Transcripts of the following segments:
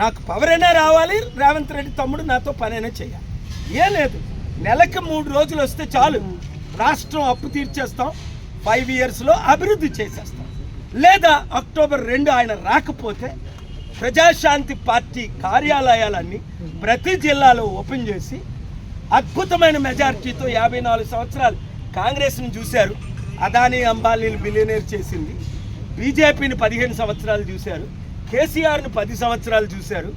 నాకు పవర్ అయినా రావాలి రేవంత్ రెడ్డి తమ్ముడు నాతో పనైనా చేయాలి. ఏం లేదు నెలకు మూడు రోజులు వస్తే చాలు. రాష్ట్రం అప్పు తీర్చేస్తాం ఫైవ్ ఇయర్స్లో అభివృద్ధి చేసేస్తాం. లేదా అక్టోబర్ రెండు ఆయన రాకపోతే ప్రజాశాంతి పార్టీ కార్యాలయాలన్నీ ప్రతి జిల్లాలో ఓపెన్ చేసి అద్భుతమైన మెజారిటీతో యాభై నాలుగు సంవత్సరాలు కాంగ్రెస్ని చూశారు. అదానీ అంబానీని బిలియనేర్ చేసింది. బీజేపీని పదిహేను సంవత్సరాలు చూశారు. కేసీఆర్ని పది సంవత్సరాలు చూశారు.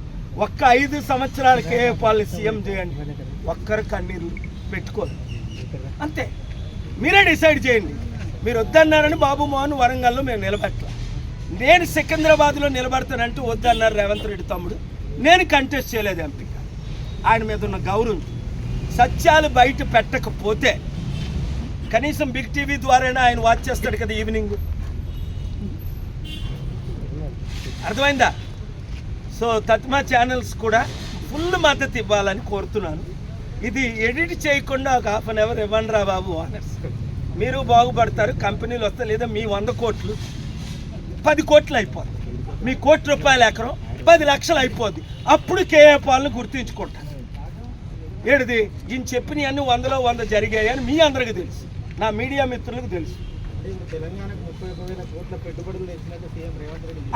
ఒక్క ఐదు సంవత్సరాలు కేఏపాల్ని సీఎం చేయండి. ఒక్కరు కన్నీరు పెట్టుకోరు. అంతే. మీరే డిసైడ్ చేయండి. మీరు వద్దన్నారని బాబు మోహన్ వరంగల్లో మేము నిలబెట్టాం నేను సికింద్రాబాద్లో నిలబడతానంటూ వద్దన్నారు రేవంత్ రెడ్డి తమ్ముడు. నేను కంటెస్ట్ చేయలేదు ఎంపిక ఆయన మీద ఉన్న గౌరవం సత్యాలు బయట పెట్టకపోతే కనీసం బిగ్ టీవీ ద్వారానే ఆయన వాచ్ చేస్తాడు కదా ఈవినింగ్ అర్థమైందా? సో తత్మా ఛానల్స్ కూడా ఫుల్ మద్దతు ఇవ్వాలని కోరుతున్నాను. ఇది ఎడిట్ చేయకుండా ఒక హాఫ్ అన్ అవర్ ఇవ్వండి రా బాబు ఆనర్స్ మీరు బాగుపడతారు కంపెనీలు వస్తే లేదా మీ వంద కోట్లు. పది కోట్లు అయిపోతుంది మీ కోటి రూపాయల ఎకరం పది లక్షలు అయిపోద్ది. అప్పుడు కేఏ పాలను గుర్తించుకుంటాను. ఏడిది ఈయన చెప్పినవన్నీ వందలో వంద జరిగాయని మీ అందరికీ తెలుసు. నా మీడియా మిత్రులకు తెలుసు.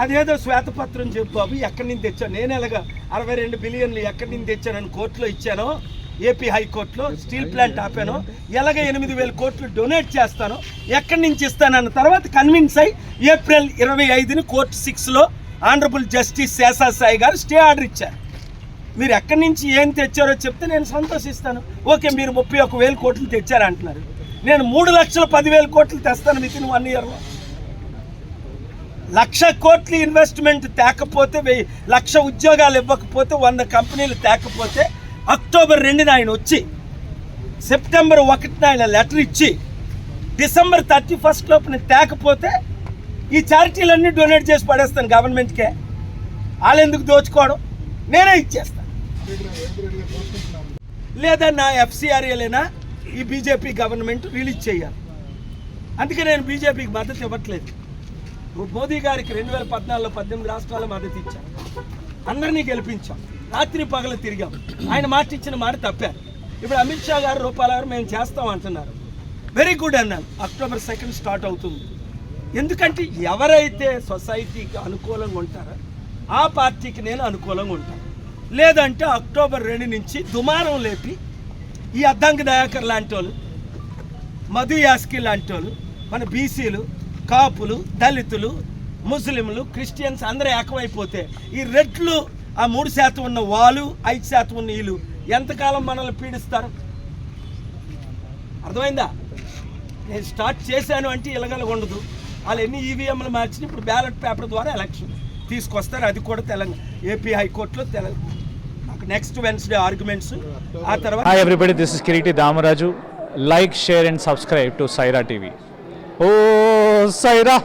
అదేదో శ్వేతపత్రం చెప్పు బాబు ఎక్కడి నుంచి తెచ్చాను నేను ఎలాగా అరవై రెండు బిలియన్లు ఎక్కడి నుంచి తెచ్చానని కోర్టులో ఇచ్చానో ఏపీ హైకోర్టులో స్టీల్ ప్లాంట్ ఆపాను ఎలాగ ఎనిమిది వేల కోట్లు డొనేట్ చేస్తాను ఎక్కడి నుంచి ఇస్తానన్న తర్వాత కన్విన్స్ అయి ఏప్రిల్ ఇరవై ఐదుని కోర్టు సిక్స్లో ఆనరబుల్ జస్టిస్ శేషాసాయి గారు స్టే ఆర్డర్ ఇచ్చారు. మీరు ఎక్కడి నుంచి ఏం తెచ్చారో చెప్తే నేను సంతోషిస్తాను. ఓకే మీరు ముప్పై ఒక వేల కోట్లు తెచ్చారంటున్నారు. నేను మూడు లక్షల పదివేల కోట్లు తెస్తాను విత్ ఇన్ వన్ ఇయర్లో లక్ష కోట్ల ఇన్వెస్ట్మెంట్ తేకపోతే వెయ్యి లక్ష ఉద్యోగాలు ఇవ్వకపోతే వంద కంపెనీలు తేకపోతే అక్టోబర్ రెండున ఆయన వచ్చి సెప్టెంబర్ ఒకటిన ఆయన లెటర్ ఇచ్చి డిసెంబర్ థర్టీ ఫస్ట్ లోపల తేకపోతే ఈ చారిటీలన్నీ డొనేట్ చేసి పడేస్తాను గవర్నమెంట్కే. వాళ్ళు ఎందుకు దోచుకోవడం? నేనే ఇచ్చేస్తాను. లేదా నా ఎఫ్సిఆర్ఏలైనా ఈ బీజేపీ గవర్నమెంట్ రిలీజ్ చేయాలి. అందుకే నేను బీజేపీకి మద్దతు ఇవ్వట్లేదు. మోదీ గారికి రెండు వేల పద్నాలుగులో పద్దెనిమిది రాష్ట్రాల మద్దతు ఇచ్చాం అందరినీ గెలిపించాం. రాత్రి పగలు తిరిగాం. ఆయన మాట ఇచ్చిన మాట తప్పారు. ఇప్పుడు అమిత్ షా గారు రూపాయల గారు మేము చేస్తాం అంటున్నారు. వెరీ గుడ్ అన్నాను అక్టోబర్ సెకండ్ స్టార్ట్ అవుతుంది. ఎందుకంటే ఎవరైతే సొసైటీకి అనుకూలంగా ఉంటారో ఆ పార్టీకి నేను అనుకూలంగా ఉంటాను. లేదంటే అక్టోబర్ రెండు నుంచి దుమారం లేపి ఈ అద్దంకి దయాకర్ లాంటి వాళ్ళు మధు యాస్కి లాంటి వాళ్ళు మన బీసీలు కాపులు దళితులు ముస్లింలు క్రిస్టియన్స్ అందరూ ఏకమైపోతే ఈ రెట్లు ఆ మూడు శాతం ఉన్న వాళ్ళు ఐదు శాతం ఉన్న వీళ్ళు ఎంతకాలం మనల్ని పీడిస్తారు? అర్థమైందా? నేను స్టార్ట్ చేశాను అంటే ఇలగల ఉండదు. వాళ్ళు ఎన్ని ఈవీఎంలు మార్చి ఇప్పుడు బ్యాలెట్ పేపర్ ద్వారా ఎలక్షన్ తీసుకొస్తారు. అది కూడా తెలంగాణ ఏపీ హైకోర్టులో తెలంగాణ నెక్స్ట్ వెన్స్డే ఆర్గ్యుమెంట్స్ ఆ తర్వాత Hi everybody, this is Kiriti Damaraju. Like, share and subscribe to Saira TV. Oh, Saira!